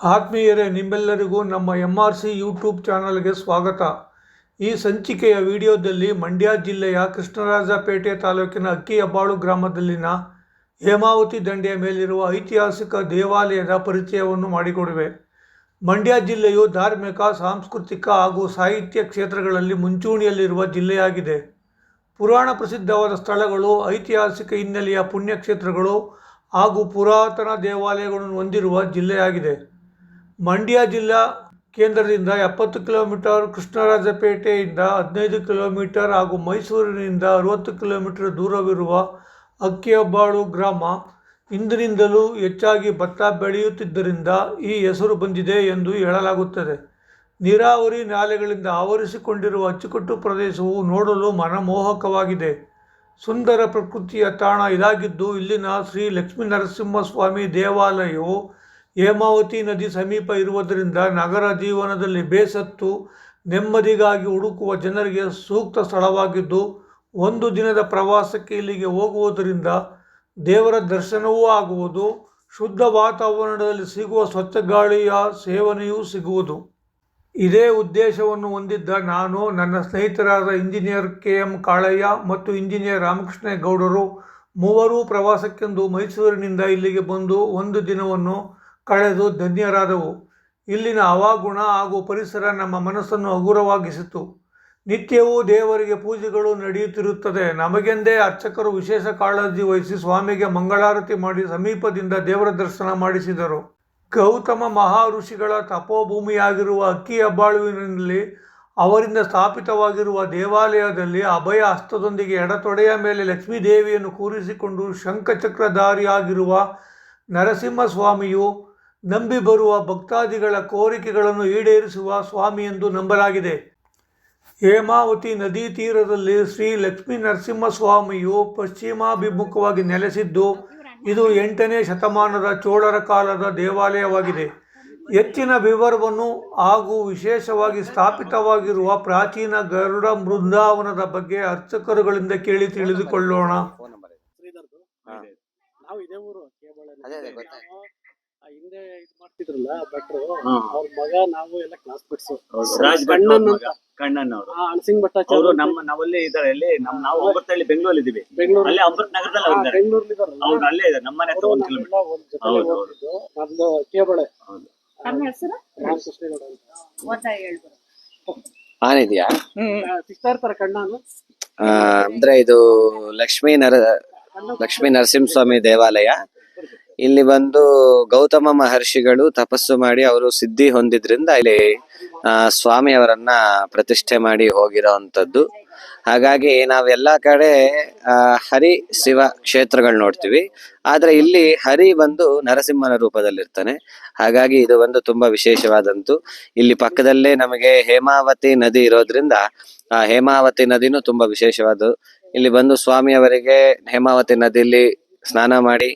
ಆತ್ಮೀಯರೇ, ನಿಮ್ಮೆಲ್ಲರಿಗೂ ನಮ್ಮ ಎಂ ಆರ್ ಸಿ ಯೂಟ್ಯೂಬ್ ಚಾನಲ್ಗೆ ಸ್ವಾಗತ. ಈ ಸಂಚಿಕೆಯ ವಿಡಿಯೋದಲ್ಲಿ ಮಂಡ್ಯ ಜಿಲ್ಲೆಯ ಕೃಷ್ಣರಾಜಪೇಟೆ ತಾಲೂಕಿನ ಅಕ್ಕಿಯಬ್ಬಾಳು ಗ್ರಾಮದಲ್ಲಿನ ಹೇಮಾವತಿ ದಂಡೆಯ ಮೇಲಿರುವ ಐತಿಹಾಸಿಕ ದೇವಾಲಯದ ಪರಿಚಯವನ್ನು ಮಾಡಿಕೊಡುವೆ. ಮಂಡ್ಯ ಜಿಲ್ಲೆಯು ಧಾರ್ಮಿಕ, ಸಾಂಸ್ಕೃತಿಕ ಹಾಗೂ ಸಾಹಿತ್ಯ ಕ್ಷೇತ್ರಗಳಲ್ಲಿ ಮುಂಚೂಣಿಯಲ್ಲಿರುವ ಜಿಲ್ಲೆಯಾಗಿದೆ. ಪುರಾಣ ಪ್ರಸಿದ್ಧವಾದ ಸ್ಥಳಗಳು, ಐತಿಹಾಸಿಕ ಹಿನ್ನೆಲೆಯ ಪುಣ್ಯಕ್ಷೇತ್ರಗಳು ಹಾಗೂ ಪುರಾತನ ದೇವಾಲಯಗಳನ್ನು ಹೊಂದಿರುವ ಜಿಲ್ಲೆಯಾಗಿದೆ. ಮಂಡ್ಯ ಜಿಲ್ಲಾ ಕೇಂದ್ರದಿಂದ ಎಪ್ಪತ್ತು ಕಿಲೋಮೀಟರ್ ಕೃಷ್ಣರಾಜಪೇಟೆಯಿಂದ ಹದಿನೈದು ಕಿಲೋಮೀಟರ್ ಹಾಗೂ ಮೈಸೂರಿನಿಂದ ಅರುವತ್ತು ಕಿಲೋಮೀಟರ್ ದೂರವಿರುವ ಅಕ್ಕಿಯಬ್ಬಾಳು ಗ್ರಾಮ ಇಂದಿನಿಂದಲೂ ಹೆಚ್ಚಾಗಿ ಭತ್ತ ಬೆಳೆಯುತ್ತಿದ್ದರಿಂದ ಈ ಹೆಸರು ಬಂದಿದೆ ಎಂದು ಹೇಳಲಾಗುತ್ತದೆ. ನೀರಾವರಿ ನಾಲೆಗಳಿಂದ ಆವರಿಸಿಕೊಂಡಿರುವ ಅಚ್ಚುಕಟ್ಟು ಪ್ರದೇಶವು ನೋಡಲು ಮನಮೋಹಕವಾಗಿದೆ. ಸುಂದರ ಪ್ರಕೃತಿಯ ತಾಣ ಇದಾಗಿದ್ದು, ಇಲ್ಲಿನ ಶ್ರೀ ಲಕ್ಷ್ಮೀ ನರಸಿಂಹಸ್ವಾಮಿ ದೇವಾಲಯವು ಹೇಮಾವತಿ ನದಿ ಸಮೀಪ ಇರುವುದರಿಂದ ನಗರ ಜೀವನದಲ್ಲಿ ಬೇಸತ್ತು, ನೆಮ್ಮದಿಗಾಗಿ ಹುಡುಕುವ ಜನರಿಗೆ ಸೂಕ್ತ ಸ್ಥಳವಾಗಿದ್ದು, ಒಂದು ದಿನದ ಪ್ರವಾಸಕ್ಕೆ ಇಲ್ಲಿಗೆ ಹೋಗುವುದರಿಂದ ದೇವರ ದರ್ಶನವೂ ಆಗುವುದು, ಶುದ್ಧ ವಾತಾವರಣದಲ್ಲಿ ಸಿಗುವ ಸ್ವಚ್ಛ ಗಾಳಿಯ ಸೇವನೆಯೂ ಸಿಗುವುದು. ಇದೇ ಉದ್ದೇಶವನ್ನು ಹೊಂದಿದ್ದ ನಾನು, ನನ್ನ ಸ್ನೇಹಿತರಾದ ಇಂಜಿನಿಯರ್ ಕೆ ಎಂ ಕಾಳಯ್ಯ ಮತ್ತು ಇಂಜಿನಿಯರ್ ರಾಮಕೃಷ್ಣೇಗೌಡರು ಮೂವರೂ ಪ್ರವಾಸಕ್ಕೆಂದು ಮೈಸೂರಿನಿಂದ ಇಲ್ಲಿಗೆ ಬಂದು ಒಂದು ದಿನವನ್ನು ಕಳೆದು ಧನ್ಯರಾದವು. ಇಲ್ಲಿನ ಹವಾಗುಣ ಹಾಗೂ ಪರಿಸರ ನಮ್ಮ ಮನಸ್ಸನ್ನು ಹಗುರವಾಗಿಸಿತು. ನಿತ್ಯವೂ ದೇವರಿಗೆ ಪೂಜೆಗಳು ನಡೆಯುತ್ತಿರುತ್ತದೆ. ನಮಗೆಂದೇ ಅರ್ಚಕರು ವಿಶೇಷ ಕಾಳಜಿ ವಹಿಸಿ ಸ್ವಾಮಿಗೆ ಮಂಗಳಾರತಿ ಮಾಡಿ ಸಮೀಪದಿಂದ ದೇವರ ದರ್ಶನ ಮಾಡಿಸಿದರು. ಗೌತಮ ಮಹಾಋಷಿಗಳ ತಪೋಭೂಮಿಯಾಗಿರುವ ಅಕ್ಕಿ ಹೆಬ್ಬಾಳುವಿನಲ್ಲಿ ಅವರಿಂದ ಸ್ಥಾಪಿತವಾಗಿರುವ ದೇವಾಲಯದಲ್ಲಿ ಅಭಯ ಹಸ್ತದೊಂದಿಗೆ ಎಡತೊಡೆಯ ಮೇಲೆ ಲಕ್ಷ್ಮೀದೇವಿಯನ್ನು ಕೂರಿಸಿಕೊಂಡು ಶಂಖಚಕ್ರಧಾರಿಯಾಗಿರುವ ನರಸಿಂಹಸ್ವಾಮಿಯು ನಂಬಿ ಬರುವ ಭಕ್ತಾದಿಗಳ ಕೋರಿಕೆಗಳನ್ನು ಈಡೇರಿಸುವ ಸ್ವಾಮಿ ಎಂದು ನಂಬಲಾಗಿದೆ. ಹೇಮಾವತಿ ನದಿ ತೀರದಲ್ಲಿ ಶ್ರೀ ಲಕ್ಷ್ಮೀ ನರಸಿಂಹಸ್ವಾಮಿಯು ಪಶ್ಚಿಮಾಭಿಮುಖವಾಗಿ ನೆಲೆಸಿದ್ದು ಇದು ಎಂಟನೇ ಶತಮಾನದ ಚೋಳರ ಕಾಲದ ದೇವಾಲಯವಾಗಿದೆ. ಹೆಚ್ಚಿನ ವಿವರವನ್ನು ಹಾಗೂ ವಿಶೇಷವಾಗಿ ಸ್ಥಾಪಿತವಾಗಿರುವ ಪ್ರಾಚೀನ ಗರುಡ ಬೃಂದಾವನದ ಬಗ್ಗೆ ಅರ್ಚಕರುಗಳಿಂದ ಕೇಳಿ ತಿಳಿದುಕೊಳ್ಳೋಣ. ಹಿಂದೆ ಇದು ಮಾಡ್ತಿದ್ರಲ್ಲ ಭಟ್ರು. ಅವ್ರ ಮಗ ನಾವು ಎಲ್ಲ ಕ್ಲಾಸ್ಮೇಟ್ಸ್ ರಾಜ್ ಕಣ್ಣನ್ ಅವ್ರ ಮಗ, ಕಣ್ಣನ್ ಅವರು ಅಣಸಿಂಗ್ ಅವರು ಭಟ್ಟಾಚಾರ್ಯ ನಮ್ಮ ನಾವಲ್ಲೇ ಇದಾರೆ ಅಲ್ಲಿ ನಮ್ ನಾವು ಅಮೃತಹಳ್ಳಿ ಬೆಂಗಳೂರಲ್ಲಿ ಇದೀವಿ. ಬೆಂಗಳೂರು ಅಲ್ಲಿ ಅಮೃತ ನಗರದಲ್ಲಿ ಅವ್ರು ಇದ್ದಾರೆ ಬೆಂಗಳೂರಲ್ಲಿ ಇದಾರಲ್ಲ ಅವ್ರು ಅಲ್ಲೇ ಇದ್ದಾರೆ ನಮ್ಮನೆ ಹತ್ರ ಅವರು ಒಂದ್ ಕಿಲೋಮೀಟರ್ ಒಂದ್ ಹೌದು, ಹೌದು. ನಮ್ದು ಕೇಬಳೆ. ತಮ್ಮ ಹೆಸರು? ರಾಮಕೃಷ್ಣೇಗೌಡ ಅಂತ. ಓದ್ತಾ ಹೇಳ್ಬೋದು ಆನ್ ಇದೆಯಾ? ಆ, ಸಿಗ್ತಾ ಇರ್ತಾರೆ ಕಣ್ಣಾನು. ಆ, ಅಂದ್ರೆ ಇದು ಲಕ್ಷ್ಮೀ ನರ ಲಕ್ಷ್ಮೀ ನರಸಿಂಹಸ್ವಾಮಿ ದೇವಾಲಯ? ಇಲ್ಲಿ ಬಂದು ಗೌತಮ ಮಹರ್ಷಿಗಳು ತಪಸ್ಸು ಮಾಡಿ ಅವರು ಸಿದ್ಧಿ ಹೊಂದಿದ್ರಿಂದ ಇಲ್ಲಿ ಆ, ಸ್ವಾಮಿಯವರನ್ನ ಪ್ರತಿಷ್ಠೆ ಮಾಡಿ ಹೋಗಿರೋವಂಥದ್ದು ಹಾಗಾಗಿ ನಾವೆಲ್ಲ ಕಡೆ ಹರಿ ಶಿವ ಕ್ಷೇತ್ರಗಳು ನೋಡ್ತೀವಿ. ಆದ್ರೆ ಇಲ್ಲಿ ಹರಿ ಬಂದು ನರಸಿಂಹನ ರೂಪದಲ್ಲಿರ್ತಾನೆ. ಹಾಗಾಗಿ ಇದು ಒಂದು ತುಂಬಾ ವಿಶೇಷವಾದಂತು. ಇಲ್ಲಿ ಪಕ್ಕದಲ್ಲೇ ನಮಗೆ ಹೇಮಾವತಿ ನದಿ ಇರೋದ್ರಿಂದ ಆ ಹೇಮಾವತಿ ನದಿನೂ ತುಂಬಾ ವಿಶೇಷವಾದ ಇಲ್ಲಿ ಬಂದು ಸ್ವಾಮಿಯವರಿಗೆ ಹೇಮಾವತಿ ನದಿಯಲ್ಲಿ ಸ್ನಾನ ಮಾಡಿ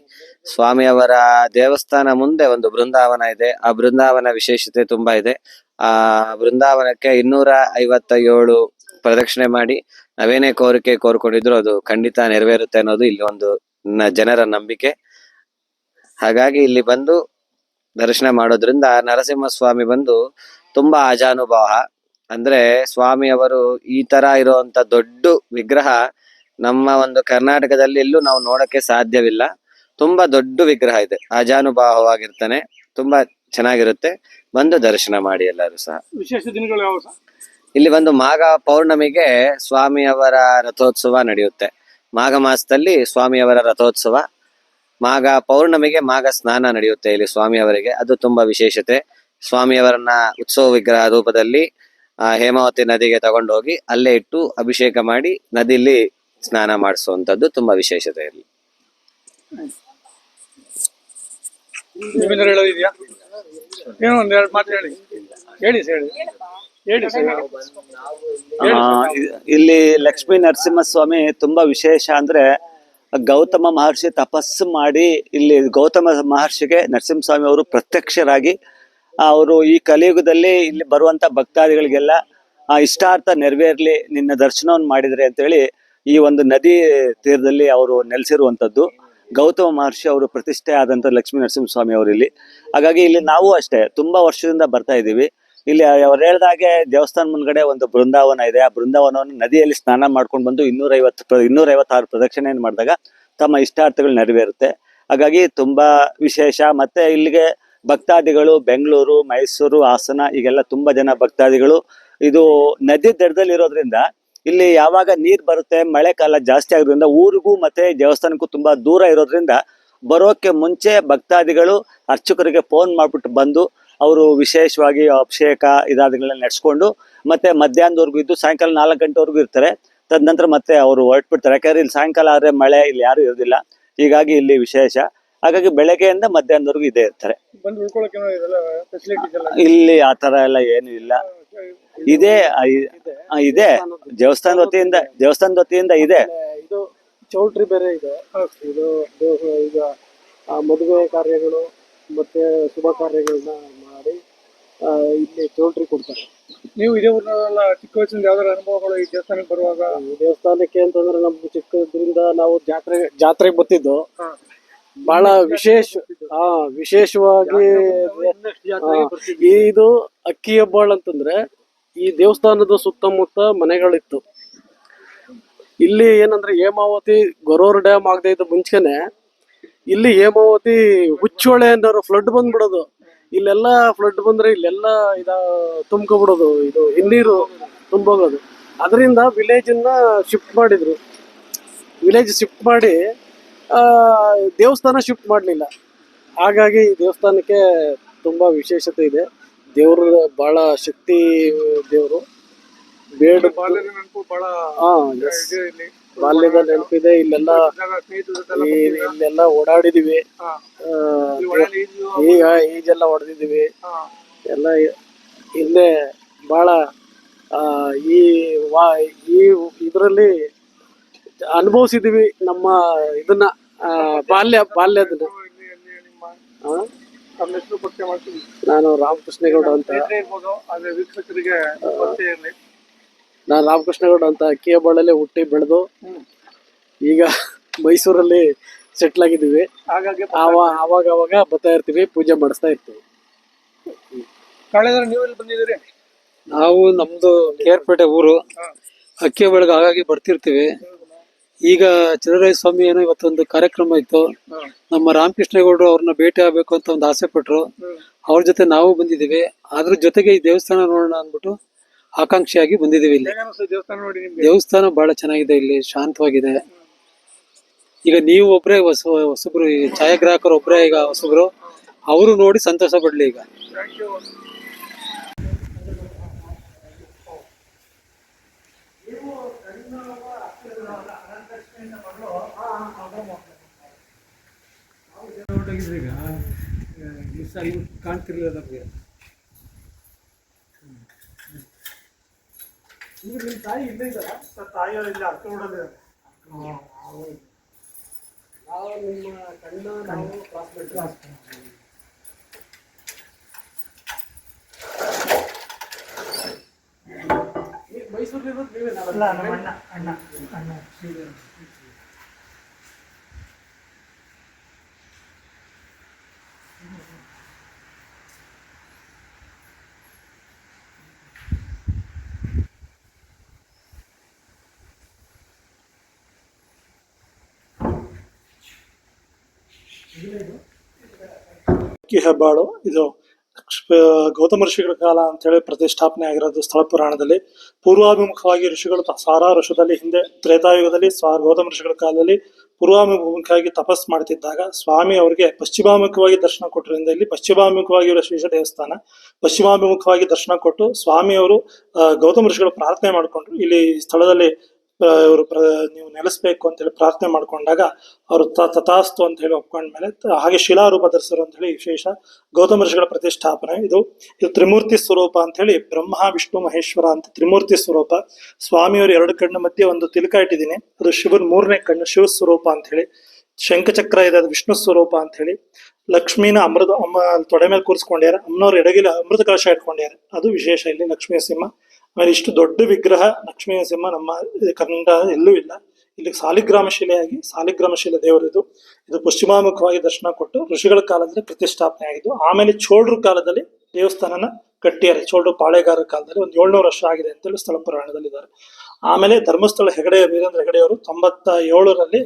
ಸ್ವಾಮಿಯವರ ದೇವಸ್ಥಾನ ಮುಂದೆ ಒಂದು ಬೃಂದಾವನ ಇದೆ. ಆ ಬೃಂದಾವನ ವಿಶೇಷತೆ ತುಂಬಾ ಇದೆ. ಆ ಬೃಂದಾವನಕ್ಕೆ ಇನ್ನೂರ ಐವತ್ತ ಏಳು ಪ್ರದಕ್ಷಿಣೆ ಮಾಡಿ ನಾವೇನೇ ಕೋರಿಕೆ ಕೋರ್ಕೊಂಡಿದ್ರು ಅದು ಖಂಡಿತ ನೆರವೇರುತ್ತೆ ಅನ್ನೋದು ಇಲ್ಲಿ ಒಂದು ಜನರ ನಂಬಿಕೆ. ಹಾಗಾಗಿ ಇಲ್ಲಿ ಬಂದು ದರ್ಶನ ಮಾಡೋದ್ರಿಂದ ನರಸಿಂಹ ಸ್ವಾಮಿ ಬಂದು ತುಂಬಾ ಅಜಾನುಭಾವ ಅಂದ್ರೆ ಸ್ವಾಮಿಯವರು ಈ ತರ ಇರುವಂತ ದೊಡ್ಡ ವಿಗ್ರಹ ನಮ್ಮ ಒಂದು ಕರ್ನಾಟಕದಲ್ಲಿ ಎಲ್ಲೂ ನಾವು ನೋಡಕ್ಕೆ ಸಾಧ್ಯವಿಲ್ಲ. ತುಂಬಾ ದೊಡ್ಡ ವಿಗ್ರಹ ಇದೆ. ಅಜಾನುಭಾವವಾಗಿರ್ತಾನೆ ತುಂಬಾ ಚೆನ್ನಾಗಿರುತ್ತೆ. ಬಂದು ದರ್ಶನ ಮಾಡಿ ಎಲ್ಲರೂ ಸಹ. ವಿಶೇಷ ದಿನಗಳು ಯಾವ ಇಲ್ಲಿ ಒಂದು ಮಾಘ ಪೌರ್ಣಮಿಗೆ ಸ್ವಾಮಿಯವರ ರಥೋತ್ಸವ ನಡೆಯುತ್ತೆ. ಮಾಘ ಮಾಸದಲ್ಲಿ ಸ್ವಾಮಿಯವರ ರಥೋತ್ಸವ. ಮಾಘ ಪೌರ್ಣಮಿಗೆ ಮಾಘ ಸ್ನಾನ ನಡೆಯುತ್ತೆ ಇಲ್ಲಿ ಸ್ವಾಮಿಯವರಿಗೆ. ಅದು ತುಂಬಾ ವಿಶೇಷತೆ. ಸ್ವಾಮಿಯವರನ್ನ ಉತ್ಸವ ವಿಗ್ರಹ ರೂಪದಲ್ಲಿ ಹೇಮಾವತಿ ನದಿಗೆ ತಗೊಂಡೋಗಿ ಅಲ್ಲೇ ಇಟ್ಟು ಅಭಿಷೇಕ ಮಾಡಿ ನದಿಲಿ ಸ್ನಾನ ಮಾಡಿಸುವಂತದ್ದು ತುಂಬಾ ವಿಶೇಷತೆ ಇಲ್ಲಿ. ನೀವೇನಾರು ಹೇಳೋದಿದ್ಯಾ? ಏನೋ ಒಂದ್ ಎರಡು ಮಾತು ಹೇಳಿ. ಹೇಳಿ ಸರ್ ಹೇಳಿ. ಹೇಳಿ ಸರ್ ಆ, ಇ- ಇಲ್ಲಿ ಲಕ್ಷ್ಮೀ ನರಸಿಂಹಸ್ವಾಮಿ ತುಂಬಾ ವಿಶೇಷ ಅಂದ್ರೆ ಗೌತಮ ಮಹರ್ಷಿ ತಪಸ್ಸು ಮಾಡಿ ಇಲ್ಲಿ ಗೌತಮ ಮಹರ್ಷಿಗೆ ನರಸಿಂಹಸ್ವಾಮಿ ಅವರು ಪ್ರತ್ಯಕ್ಷರಾಗಿ ಅವರು ಈ ಕಲಿಯುಗದಲ್ಲಿ ಇಲ್ಲಿ ಬರುವಂತ ಭಕ್ತಾದಿಗಳಿಗೆಲ್ಲ ಆ ಇಷ್ಟಾರ್ಥ ನೆರವೇರ್ಲಿ ನಿನ್ನ ದರ್ಶನವನ್ನು ಮಾಡಿದ್ರೆ ಅಂತೇಳಿ ಈ ಒಂದು ನದಿ ತೀರದಲ್ಲಿ ಅವರು ನೆಲೆಸಿರುವಂಥದ್ದು ಗೌತಮ ಮಹರ್ಷಿ ಅವರು ಪ್ರತಿಷ್ಠೆ ಆದಂಥ ಲಕ್ಷ್ಮೀ ನರಸಿಂಹಸ್ವಾಮಿ ಅವರು ಇಲ್ಲಿ. ಹಾಗಾಗಿ ಇಲ್ಲಿ ನಾವು ಅಷ್ಟೇ ತುಂಬಾ ವರ್ಷದಿಂದ ಬರ್ತಾ ಇದ್ದೀವಿ. ಇಲ್ಲಿ ಅವ್ರು ಹೇಳ್ದಾಗೆ ದೇವಸ್ಥಾನ ಮುಂದ್ಗಡೆ ಒಂದು ಬೃಂದಾವನ ಇದೆ. ಆ ಬೃಂದಾವನವನ್ನು ನದಿಯಲ್ಲಿ ಸ್ನಾನ ಮಾಡ್ಕೊಂಡು ಬಂದು ಇನ್ನೂರೈವತ್ತು ಇನ್ನೂರೈವತ್ತಾರು ಪ್ರದಕ್ಷಿಣೆಯನ್ನು ಮಾಡಿದಾಗ ತಮ್ಮ ಇಷ್ಟಾರ್ಥಗಳು ನೆರವೇರುತ್ತೆ. ಹಾಗಾಗಿ ತುಂಬಾ ವಿಶೇಷ. ಮತ್ತೆ ಇಲ್ಲಿಗೆ ಭಕ್ತಾದಿಗಳು ಬೆಂಗಳೂರು, ಮೈಸೂರು, ಹಾಸನ, ಈಗೆಲ್ಲ ತುಂಬಾ ಜನ ಭಕ್ತಾದಿಗಳು. ಇದು ನದಿ ದಡದಲ್ಲಿ ಇರೋದ್ರಿಂದ ಇಲ್ಲಿ ಯಾವಾಗ ನೀರ್ ಬರುತ್ತೆ ಮಳೆ ಕಾಲ ಜಾಸ್ತಿ ಆಗೋದ್ರಿಂದ ಊರಿಗೂ ಮತ್ತೆ ದೇವಸ್ಥಾನಕ್ಕೂ ತುಂಬಾ ದೂರ ಇರೋದ್ರಿಂದ ಬರೋಕ್ಕೆ ಮುಂಚೆ ಭಕ್ತಾದಿಗಳು ಅರ್ಚಕರಿಗೆ ಫೋನ್ ಮಾಡ್ಬಿಟ್ಟು ಬಂದು ಅವರು ವಿಶೇಷವಾಗಿ ಅಭಿಷೇಕ ಇದಾದಗಳನ್ನ ನಡೆಸ್ಕೊಂಡು ಮತ್ತೆ ಮಧ್ಯಾಹ್ನದವರೆಗೂ ಇದ್ದು ಸಾಯಂಕಾಲ ನಾಲ್ಕು ಗಂಟೆವರೆಗೂ ಇರ್ತಾರೆ. ತದನಂತರ ಮತ್ತೆ ಅವರು ಹೊರಟ್ಬಿಡ್ತಾರೆ. ಯಾಕಂದ್ರೆ ಇಲ್ಲಿ ಸಾಯಂಕಾಲ ಆದ್ರೆ ಮಳೆ ಇಲ್ಲಿ ಯಾರು ಇರೋದಿಲ್ಲ. ಹೀಗಾಗಿ ಇಲ್ಲಿ ವಿಶೇಷ. ಹಾಗಾಗಿ ಬೆಳಗ್ಗೆಯಿಂದ ಮಧ್ಯಾಹ್ನದವರೆಗೂ ಇದೇ ಇರ್ತಾರೆ. ಇಲ್ಲಿ ಆ ತರ ಎಲ್ಲ ಏನು ಇಲ್ಲ. ಇದೆ ಆ, ಇದೆ. ದೇವಸ್ಥಾನದ ವತಿಯಿಂದ ದೇವಸ್ಥಾನದ ವತಿಯಿಂದ ಇದೆ. ಇದು ಚೌಲ್ಟ್ರಿ ಬೇರೆ ಇದೆ. ಇದು ಈಗ ಆ, ಮದುವೆ ಕಾರ್ಯಗಳು ಮತ್ತೆ ಶುಭ ಕಾರ್ಯಗಳನ್ನ ಮಾಡಿ ಆ, ಇಲ್ಲಿ ಚೌಲ್ಟ್ರಿ ಕೊಡ್ತಾರೆ. ನೀವು ಇದೇ ಊರಿನಲ್ಲ ಚಿಕ್ಕ ವಯಸ್ಸಿನ ಯಾವ್ದಾದ್ರು ಅನುಭವಗಳು ಈ ದೇವಸ್ಥಾನಕ್ಕೆ ಬರುವಾಗ? ಈ ದೇವಸ್ಥಾನಕ್ಕೆ ಅಂತಂದ್ರೆ ನಮ್ಗೆ ಚಿಕ್ಕದ್ರಿಂದ ನಾವು ಜಾತ್ರೆ ಜಾತ್ರೆಗೆ ಬರ್ತಿದ್ದು. ಬಹಳ ವಿಶೇಷ ಹಾ ವಿಶೇಷವಾಗಿ ಆ, ಇದು ಅಕ್ಕಿ ಹೆಬ್ಬಾಳ್ ಅಂತಂದ್ರೆ ಈ ದೇವಸ್ಥಾನದ ಸುತ್ತಮುತ್ತ ಮನೆಗಳಿತ್ತು. ಇಲ್ಲಿ ಏನಂದ್ರೆ ಹೇಮಾವತಿ ಗೊರೋರ್ ಡ್ಯಾಮ್ ಆಗದೆ ಇದ್ದ ಮುಂಚೆನೆ ಇಲ್ಲಿ ಹೇಮಾವತಿ ಹುಚ್ಚೋಳೆ ಅನ್ನೋರು ಫ್ಲಡ್ ಬಂದ್ಬಿಡೋದು. ಇಲ್ಲೆಲ್ಲ ಫ್ಲಡ್ ಬಂದ್ರೆ ಇಲ್ಲೆಲ್ಲ ಇದ ತುಂಬ್ಕೊಬಿಡೋದು, ಇದು ಹಿನ್ನೀರು ತುಂಬೋಗೋದು ಅದರಿಂದ ವಿಲೇಜನ್ನ ಶಿಫ್ಟ್ ಮಾಡಿದ್ರು. ವಿಲೇಜ್ ಶಿಫ್ಟ್ ಮಾಡಿ ದೇವಸ್ಥಾನ ಶಿಫ್ಟ್ ಮಾಡಲಿಲ್ಲ. ಹಾಗಾಗಿ ಈ ದೇವಸ್ಥಾನಕ್ಕೆ ತುಂಬಾ ವಿಶೇಷತೆ ಇದೆ. ದೇವರು ಬಹಳ ಶಕ್ತಿ ದೇವರು. ಬೇಡ. ಬಾಲ್ಯದ ನೆನಪು ಬಹಳ ಹಾ ಇಲ್ಲಿ. ಬಾಲ್ಯದ ನೆನಪಿದೆ ಇಲ್ಲೆಲ್ಲ ಇಲ್ಲೆಲ್ಲ ಓಡಾಡಿದೀವಿ. ಈಗ ಈಜೆಲ್ಲ ಹೊಡೆದಿದ್ದೀವಿ. ಎಲ್ಲ ಹಿಂದೆ ಬಹಳ ಈ ವಾ ಈ ಇದರಲ್ಲಿ ಅನುಭವಿಸಿದೀವಿ ನಮ್ಮ ಇದನ್ನ ಬಾಲ್ಯ ಬಾಲ್ಯದನ್ನ. ತಮ್ಮ ಹೆಸರು ಪರಿಚಯ ಮಾಡ್ತೀನಿ ನಾನು ರಾಮಕೃಷ್ಣಗೌಡ ಅಂತ. ಇರ್ಬೋದು ಆದ್ರೆ ವೀಕ್ಷಕರಿಗೆ ಪರಿಚಯ ಇರಲಿ. ನಾನು ರಾಮಕೃಷ್ಣಗೌಡ ಅಂತ. ಕೇಬಳಲ್ಲೇ ಹುಟ್ಟಿ ಬೆಳೆದು ಈಗ ಮೈಸೂರಲ್ಲಿ ಸೆಟ್ಲ್ ಆಗಿದ್ದೀವಿ. ಹಾಗಾಗಿ ಅವಾಗ ಆವಾಗ ಆವಾಗ ಬರ್ತಾ ಇರ್ತೀವಿ ಪೂಜೆ ಮಾಡಿಸ್ತಾ ಇರ್ತೀವಿ. ನೀವು ಇಲ್ಲಿ ಬಂದಿದ್ದೀರಿ? ನಾವು ನಮ್ದು ಕೇರ್ಪೇಟೆ ಊರು. ಅಕ್ಕಿ ಬೆಳಗ್ಗೆ ಹಾಗಾಗಿ ಬರ್ತಿರ್ತೀವಿ. ಈಗ ಚಂದ್ರರಾಯ ಸ್ವಾಮಿ ಏನೋ ಇವತ್ತೊಂದು ಕಾರ್ಯಕ್ರಮ ಇತ್ತು. ನಮ್ಮ ರಾಮಕೃಷ್ಣೇಗೌಡರು ಅವ್ರನ್ನ ಭೇಟಿ ಆಗ್ಬೇಕು ಅಂತ ಒಂದು ಆಸೆ ಪಟ್ರು. ಅವ್ರ ಜೊತೆ ನಾವು ಬಂದಿದ್ದೀವಿ. ಅದ್ರ ಜೊತೆಗೆ ಈ ದೇವಸ್ಥಾನ ನೋಡೋಣ ಅಂದ್ಬಿಟ್ಟು ಆಕಾಂಕ್ಷಿಯಾಗಿ ಬಂದಿದ್ದೀವಿ ಇಲ್ಲಿ. ದೇವಸ್ಥಾನ ಬಹಳ ಚೆನ್ನಾಗಿದೆ ಇಲ್ಲಿ ಶಾಂತವಾಗಿದೆ. ಈಗ ನೀವು ಒಬ್ರೇ ಹೊಸ ಹೊಸಬ್ರು ಈ ಛಾಯಾಗ್ರಾಹಕರು ಒಬ್ರೇ ಈಗ ಹೊಸಬ್ರು. ಅವರು ನೋಡಿ ಸಂತೋಷ ಪಡ್ಲಿ ಈಗ. ಥ್ಯಾಂಕ್ ನಿಮ್ಮ ಕಾಣ್ತಿರ್ಲಿಲ್ಲ ನಮಗೆ. ತಾಯಿಯವರಿಲ್ಲ ಅರ್ಥ ನೋಡೋದು ನಾವು ನಿಮ್ಮ ಕಣ್ಣ ನಾವು ಕ್ರಾಸ್ ಮೈಸೂರಿರೋದು ನೀವೇ ಅಣ್ಣ ಅಣ್ಣ ಅಣ್ಣ. ಅಕ್ಕಿ ಹೆಬ್ಬಾಳು ಇದು ಗೌತಮ ಋಷಿಗಳ ಕಾಲ ಅಂತೇಳಿ ಪ್ರತಿಷ್ಠಾಪನೆ ಆಗಿರೋದು ಸ್ಥಳ ಪುರಾಣದಲ್ಲಿ. ಪೂರ್ವಾಭಿಮುಖವಾಗಿ ಋಷಿಗಳು ಸಾರಾ ಋಷದಲ್ಲಿ ಹಿಂದೆ ತ್ರೇತಾಯುಗದಲ್ಲಿ ಸ್ವ, ಗೌತಮ ಋಷಿಗಳ ಕಾಲದಲ್ಲಿ ಪೂರ್ವಾಭಿಮುಖವಾಗಿ ತಪಸ್ ಮಾಡ್ತಿದ್ದಾಗ ಸ್ವಾಮಿ ಅವರಿಗೆ ಪಶ್ಚಿಮಾಭಿಮುಖವಾಗಿ ದರ್ಶನ ಕೊಟ್ಟರಿಂದ ಇಲ್ಲಿ ಪಶ್ಚಿಮಾಭಿಮುಖವಾಗಿ ಇರೋ ಶ್ರೀಷ ದೇವಸ್ಥಾನ. ಪಶ್ಚಿಮಾಭಿಮುಖವಾಗಿ ದರ್ಶನ ಕೊಟ್ಟು ಸ್ವಾಮಿಯವರು ಗೌತಮ ಋಷಿಗಳು ಪ್ರಾರ್ಥನೆ ಮಾಡಿಕೊಂಡ್ರು. ಇಲ್ಲಿ ಸ್ಥಳದಲ್ಲಿ ಇವರು ಪ್ರ ನೀವು ನೆಲೆಸ್ಬೇಕು ಅಂತ ಹೇಳಿ ಪ್ರಾರ್ಥನೆ ಮಾಡ್ಕೊಂಡಾಗ ಅವರು ತ ತಥಾಸ್ತು ಅಂತ ಹೇಳಿ ಒಪ್ಕೊಂಡ್ಮೇಲೆ ಮೇಲೆ ಹಾಗೆ ಶಿಲಾರೂಪ ಧರಿಸರು ಅಂತ ಹೇಳಿ ವಿಶೇಷ ಗೌತಮ ಋಷಿಗಳ ಪ್ರತಿಷ್ಠಾಪನೆ. ಇದು ಇದು ತ್ರಿಮೂರ್ತಿ ಸ್ವರೂಪ ಅಂತ ಹೇಳಿ ಬ್ರಹ್ಮ, ವಿಷ್ಣು, ಮಹೇಶ್ವರ ಅಂತ ತ್ರಿಮೂರ್ತಿ ಸ್ವರೂಪ. ಸ್ವಾಮಿಯವರು ಎರಡು ಕಣ್ಣು ಮಧ್ಯೆ ಒಂದು ತಿಲಕ ಇಟ್ಟಿದ್ದೀನಿ. ಅದು ಶಿವನ್ ಮೂರನೇ ಕಣ್ಣು ಶಿವ ಸ್ವರೂಪ ಅಂತ ಹೇಳಿ. ಶಂಖಚಕ್ರ ಇದೆ, ಅದು ವಿಷ್ಣು ಸ್ವರೂಪ ಅಂತ ಹೇಳಿ. ಲಕ್ಷ್ಮೀನ ಅಮೃತ ಅಮ್ಮ ತೊಡೆ ಮೇಲೆ ಕೂರಿಸ್ಕೊಂಡ್ಯಾರ ಅಮ್ಮನವ್ರು ಎಡಗಿಲ ಅಮೃತ ಕಲಶ ಇಟ್ಕೊಂಡ್ಯಾರ ಅದು ವಿಶೇಷ ಇಲ್ಲಿ ಲಕ್ಷ್ಮೀ ಸಿಂಹ. ಆಮೇಲೆ ಇಷ್ಟು ದೊಡ್ಡ ವಿಗ್ರಹ ಲಕ್ಷ್ಮೀ ಸಿಂಹ ನಮ್ಮ ಕನ್ನಡ ಎಲ್ಲೂ ಇಲ್ಲ. ಇಲ್ಲಿ ಸಾಲಿಗ್ರಾಮ ಶಿಲೆಯಾಗಿ, ಸಾಲಿಗ್ರಾಮ ಶಿಲೆ ದೇವರಿದು. ಇದು ಪಶ್ಚಿಮಾಮುಖವಾಗಿ ದರ್ಶನ ಕೊಟ್ಟು ಋಷಿಗಳ ಕಾಲದಲ್ಲಿ ಪ್ರತಿಷ್ಠಾಪನೆ ಆಗಿದ್ದು, ಆಮೇಲೆ ಚೋಳರ ಕಾಲದಲ್ಲಿ ದೇವಸ್ಥಾನನ ಕಟ್ಟಿದ್ದಾರೆ ಚೋಳರು ಪಾಳೆಗಾರರ ಕಾಲದಲ್ಲಿ ಒಂದು ಏಳ್ನೂರು ವರ್ಷ ಆಗಿದೆ ಅಂತೇಳಿ ಸ್ಥಳ ಪುರಾಣದಲ್ಲಿ ಇದ್ದಾರೆ ಆಮೇಲೆ ಧರ್ಮಸ್ಥಳ ಹೆಗಡೆ ವೀರೇಂದ್ರ ಹೆಗಡೆಯವರು ತೊಂಬತ್ತ ಏಳರಲ್ಲಿ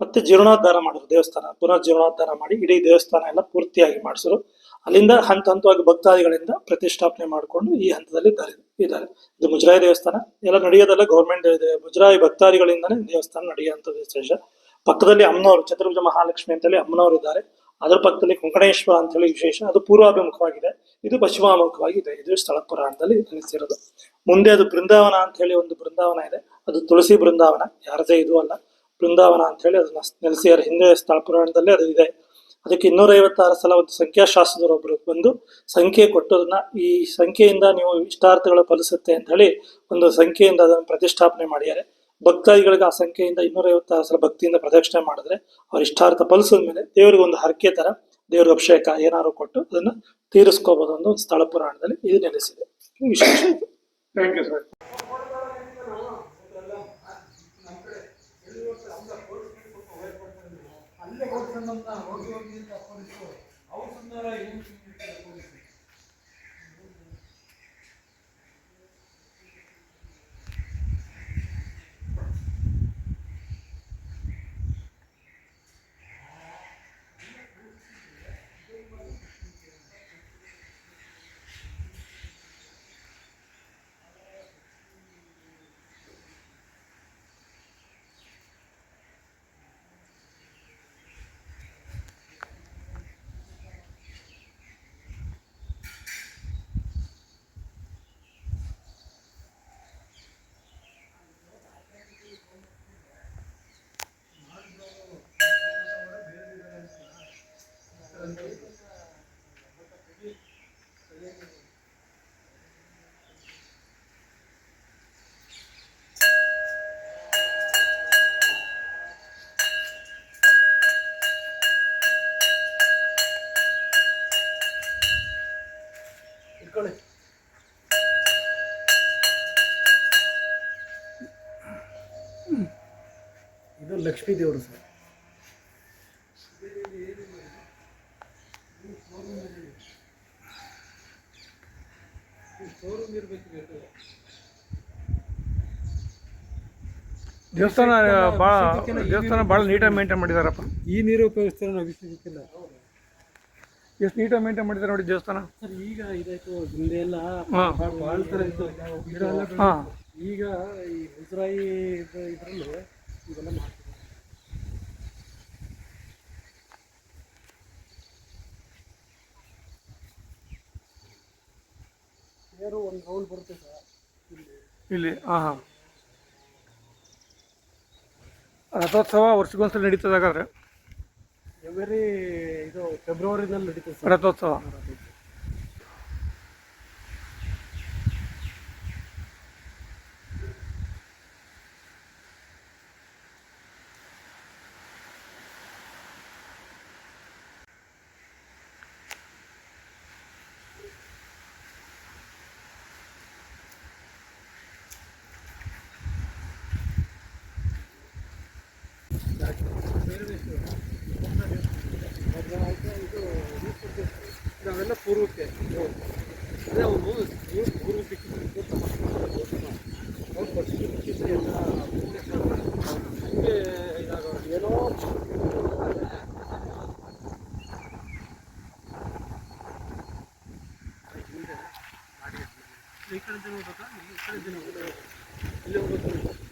ಮತ್ತೆ ಜೀರ್ಣೋದ್ಧಾರ ಮಾಡಿದ್ರು ದೇವಸ್ಥಾನ. ಪುನರ್ ಜೀರ್ಣೋದ್ಧಾರ ಮಾಡಿ ಇಡೀ ದೇವಸ್ಥಾನ ಎಲ್ಲ ಪೂರ್ತಿಯಾಗಿ ಮಾಡಿಸಿದ್ರು. ಅಲ್ಲಿಂದ ಹಂತ ಹಂತವಾಗಿ ಭಕ್ತಾದಿಗಳಿಂದ ಪ್ರತಿಷ್ಠಾಪನೆ ಮಾಡಿಕೊಂಡು ಈ ಹಂತದಲ್ಲಿ ಇದ್ದಾರೆ ಇದು ಮುಜರಾಯಿ ದೇವಸ್ಥಾನ. ಎಲ್ಲ ನಡೆಯೋದೆಲ್ಲ ಗೌರ್ಮೆಂಟ್ ಮುಜರಾಯಿ ಭಕ್ತಾದಿಗಳಿಂದನೇ ದೇವಸ್ಥಾನ ನಡೆಯುವಂಥ ವಿಶೇಷ. ಪಕ್ಕದಲ್ಲಿ ಅಮ್ಮನವರು, ಚತುರ್ಭುಜ ಮಹಾಲಕ್ಷ್ಮಿ ಅಂತೇಳಿ ಅಮ್ಮನವರು ಇದ್ದಾರೆ. ಅದರ ಪಕ್ಕದಲ್ಲಿ ಕೊಂಕಣೇಶ್ವರ ಅಂತೇಳಿ ವಿಶೇಷ. ಅದು ಪೂರ್ವಾಭಿಮುಖವಾಗಿದೆ. ಇದು ಪಶ್ಚಿಮಾಭಿಮುಖವಾಗಿದೆ. ಇದು ಸ್ಥಳ ಪುರಾಣದಲ್ಲಿ ನೆಲೆಸಿರೋದು ಮುಂದೆ ಅದು ಬೃಂದಾವನ ಅಂತ ಹೇಳಿ ಒಂದು ಬೃಂದಾವನ ಇದೆ. ಅದು ತುಳಸಿ ಬೃಂದಾವನ. ಯಾರದೇ ಇದು ಅಲ್ಲ. ಬೃಂದಾವನ ಅಂತ ಹೇಳಿ ಅದನ್ನ ನೆಲೆಸಿಯರ ಹಿಂದೆ ಸ್ಥಳ ಪುರಾಣದಲ್ಲಿ ಅದು ಇದೆ. ಅದಕ್ಕೆ ಇನ್ನೂರ ಐವತ್ತಾರು ಸಲ ಒಂದು ಸಂಖ್ಯಾಶಾಸ್ತ್ರದವರು ಒಬ್ರು ಬಂದು ಸಂಖ್ಯೆ ಕೊಟ್ಟದನ್ನ ಈ ಸಂಖ್ಯೆಯಿಂದ ನೀವು ಇಷ್ಟಾರ್ಥಗಳು ಫಲಿಸುತ್ತೆ ಅಂತ ಹೇಳಿ ಒಂದು ಸಂಖ್ಯೆಯಿಂದ ಅದನ್ನು ಪ್ರತಿಷ್ಠಾಪನೆ ಮಾಡಿದ್ದಾರೆ. ಭಕ್ತಾದಿಗಳಿಗೆ ಆ ಸಂಖ್ಯೆಯಿಂದ ಇನ್ನೂರ ಐವತ್ತಾರು ಸಲ ಭಕ್ತಿಯಿಂದ ಪ್ರದಕ್ಷಿಣೆ ಮಾಡಿದ್ರೆ ಅವ್ರ ಇಷ್ಟಾರ್ಥ ಫಲಿಸಿದ ಮೇಲೆ ದೇವರಿಗೆ ಒಂದು ಹರಕೆ ತರ ದೇವ್ರಿಗೆ ಅಭಿಷೇಕ ಏನಾದ್ರು ಕೊಟ್ಟು ಅದನ್ನ ತೀರಿಸ್ಕೋಬಹುದು ಒಂದು ಸ್ಥಳ ಪುರಾಣದಲ್ಲಿ ಇದು ನೆಲೆಸಿದೆ. ವಿಶೇಷ ಇದು. ಅವ್ರು ಸುಂದರ ಇದು ಲಕ್ಷ್ಮೀ ದೇವರು ಸರ್. ದೇವಸ್ಥಾನ ಭಾಳ ದೇವಸ್ಥಾನ ಭಾಳ ನೀಟಾಗಿ ಮೇಂಟೈನ್ ಮಾಡಿದಾರಪ್ಪ. ಈ ನೀರು ಉಪಯೋಗಿಸ್ತಾರೆ ನಾವು ಅಭಿಷೇಕಕ್ಕೆಲ್ಲ ಎಷ್ಟು ನೀಟಾಗಿ ಮೇಂಟೈನ್ ಮಾಡಿದ್ದಾರೆ ನೋಡಿ ದೇವಸ್ಥಾನ. ಸರ್ ಈಗ ಇದಾಯ್ತು ಹಿಂದೆ ಎಲ್ಲ ಭಾಳ ಥರ ಇತ್ತು. ಗಿಡ ಎಲ್ಲ ಈಗ ಈ ಮುಜರಾಯಿ ಇದರಲ್ಲಿ ಇದೆಲ್ಲ ತೇರು ಒಂದು ರೌಂಡ್ ಬರುತ್ತೆ ಸರ್ ಇಲ್ಲಿ. ಹಾಂ ಹಾಂ ರಥೋತ್ಸವ ವರ್ಷಕ್ಕೊಂದ್ಸಲ ನಡೀತದೆ ಹಾಗಾದ್ರೆ? ಎವ್ರಿ ಇದು ಫೆಬ್ರವರಿನಲ್ಲಿ ನಡೀತದೆ ಸರ್ ರಥೋತ್ಸವ. ನಾವೆಲ್ಲ ಪೂರ್ವಕ್ಕೆ. ಅದೇ ಅವನು ಪೂರ್ವ ದಿಕ್ಕಿನಲ್ಲಿ ಅವ್ರು ಪಶ್ಚಿಮ ದಿಕ್ಕಿಂದ ಎಲ್ಲ ಹಂಗೆ ಏನೋ ಈ ಕಡೆ ಜನ ಹೋಗ್ಬೇಕಾ ಈ ಕಡೆ ಜನ ಹೋಗ್ಬೇಕು ಇಲ್ಲೇ ಹೋಗ್ಬೇಕು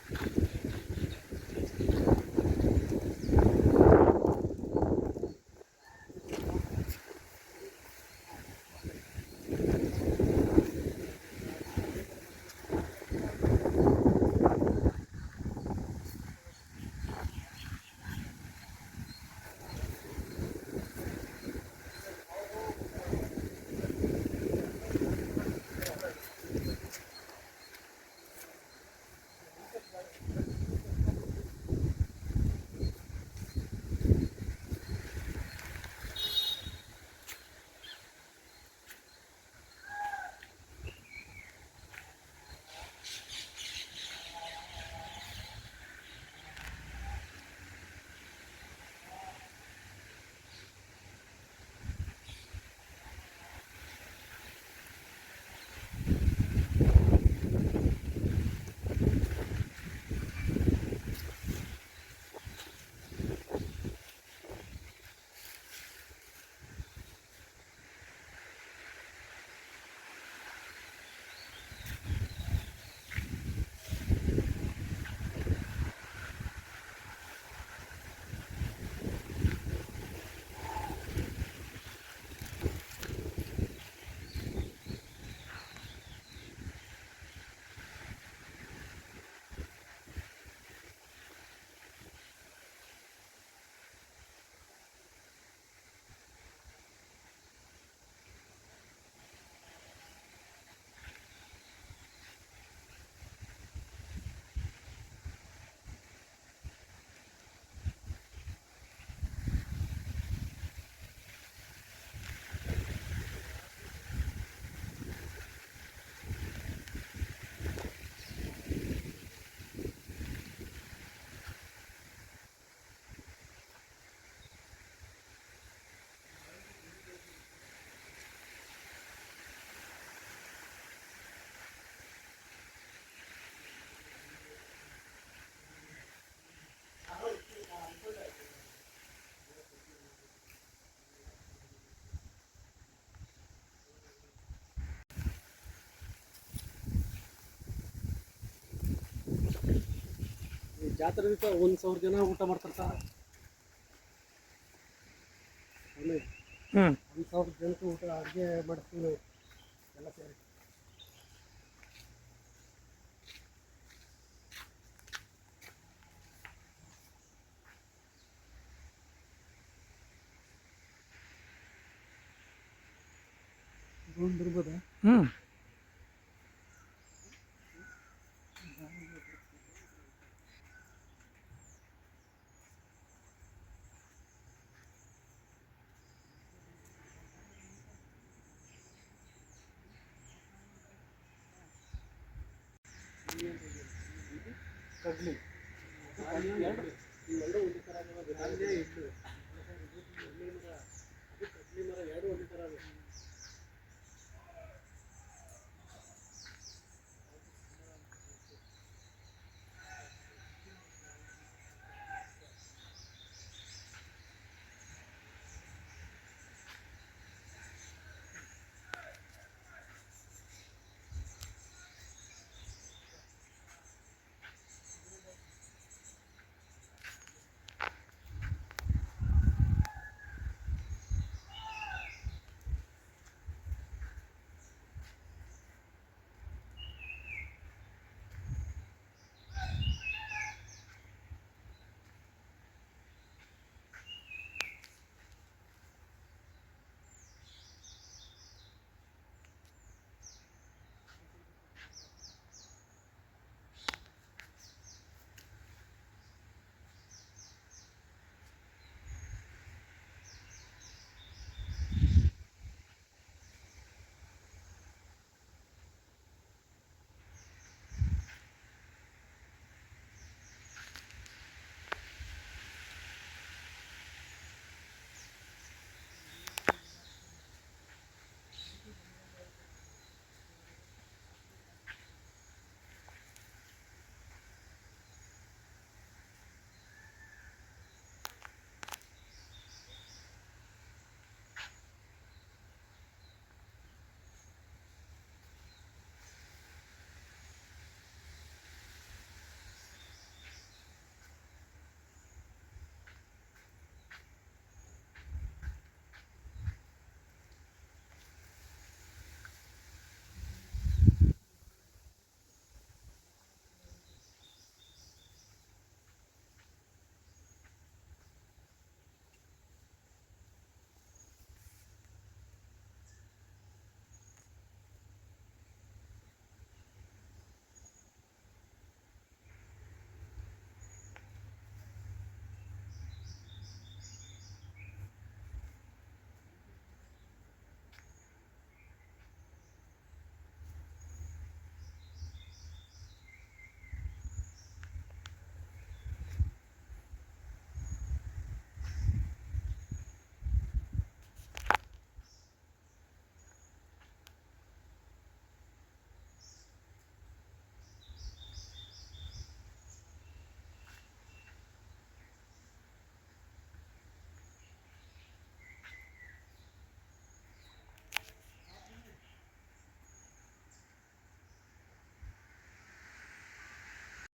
ಜಾತ್ರೆ ದಿವಸ ಒಂದು ಸಾವಿರ ಜನ ಊಟ ಮಾಡ್ತಾರೆ ಸರ್ ಒಂದು ಸಾವಿರ ಜನಕ್ಕೆ ಊಟ ಅಡುಗೆ ಮಾಡ್ತೀವಿ ಎಲ್ಲ ಸೇರಿ. ಕಡ್ಲಿ ಇವೆರಡು ಒಂದೇ ಅದಾವ. ಅಲ್ಲೇ ಇಟ್ಟು ಕಡ್ಲಿ ಮರ ಎರಡು ಒಂದೇ ಅದಾವ.